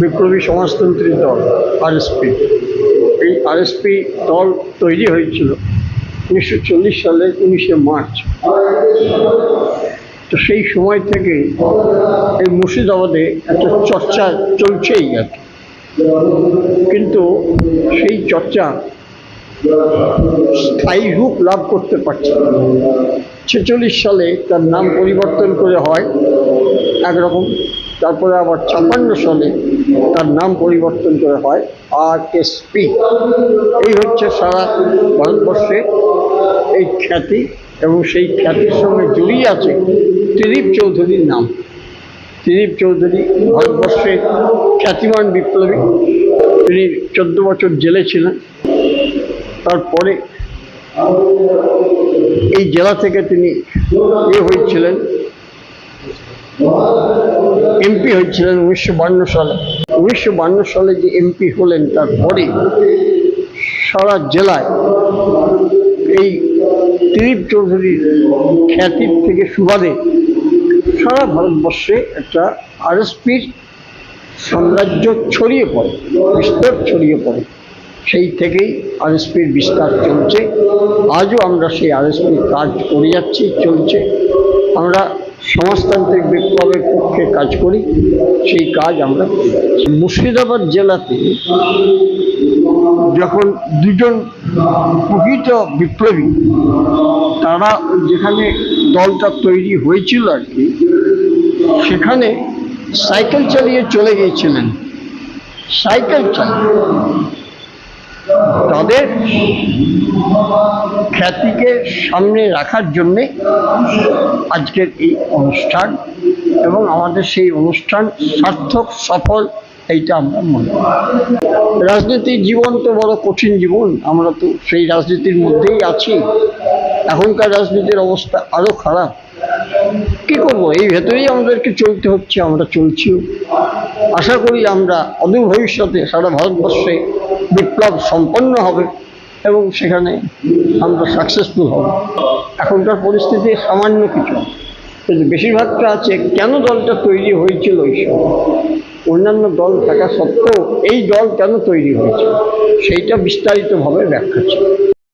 বিপ্লবী সমাজতন্ত্রী দল আরএসপি এই আরএসপি দল তৈরি হয়েছিল উনিশশো চল্লিশ সালের উনিশে মার্চ। তো সেই সময় থেকে এই মুর্শিদাবাদে একটা চর্চা চলছেই আর। কিন্তু সেই চর্চা স্থায়ী রূপ লাভ করতে পারছে ছেচল্লিশ সালে তার নাম পরিবর্তন করে হয় একরকম, তারপরে আবার ছাপ্পান্ন সালে তার নাম পরিবর্তন করে হয় আর এসপি এই হচ্ছে সারা ভারতবর্ষে এই খ্যাতি এবং সেই খ্যাতির সঙ্গে জড়িয়ে আছে ত্রিদীপ চৌধুরীর নাম। ত্রিদীপ চৌধুরী ভারতবর্ষের খ্যাতিমান বিপ্লবী। তিনি চোদ্দ বছর জেলে ছিলেন। তারপরে এই জেলা থেকে তিনি এ হয়েছিলেন, এমপি হয়েছিলেন উনিশশো সালে। উনিশশো সালে যে এমপি হলেন তারপরে সারা জেলায় এই ত্রিদীপ চৌধুরীর খ্যাতির থেকে সুবাদে সারা ভারতবর্ষে একটা আরএসপির সাম্রাজ্য ছড়িয়ে পড়ে, বিস্তার ছড়িয়ে পড়ে। সেই থেকেই আরএসপির বিস্তার চলছে। আজও আমরা সেই আরএসপির কাজ করে যাচ্ছি, চলছে। আমরা সমাজতান্ত্রিক বিপ্লবের পক্ষে কাজ করি, সেই কাজ আমরা মুর্শিদাবাদ জেলাতে যখন দুজন প্রকৃত বিপ্লবী, তারা যেখানে দলটা তৈরি হয়েছিল আর কি, সেখানে সাইকেল চালিয়ে চলে গিয়েছিলেন। সাইকেল চালিয়ে। তাদের খ্যাতিকে সামনে রাখার জন্যে আজকের এই অনুষ্ঠান এবং আমাদের সেই অনুষ্ঠান সার্থক, সফল, এইটা আমরা মনে করি। রাজনীতির জীবন তো বড় কঠিন জীবন, আমরা তো সেই রাজনীতির মধ্যেই আছি। এখনকার রাজনীতির অবস্থা আরও খারাপ। কি করব? এই ভেতরেই আমাদেরকে চলতে হচ্ছে, আমরা চলছিও। আশা করি আমরা অদূর ভবিষ্যতে সারা ভারতবর্ষে বিপ্লব সম্পন্ন হবে এবং সেখানে আমরা সাকসেসফুল হব। এখনকার পরিস্থিতি সামান্য কিছু। কিন্তু বেশিরভাগটা আছে, কেন দলটা তৈরি হয়েছিল সময়? অন্যান্য দল থাকা সত্ত্বেও এই দল কেন তৈরি হয়েছে? সেইটা বিস্তারিতভাবে ব্যাখ্যা ছিল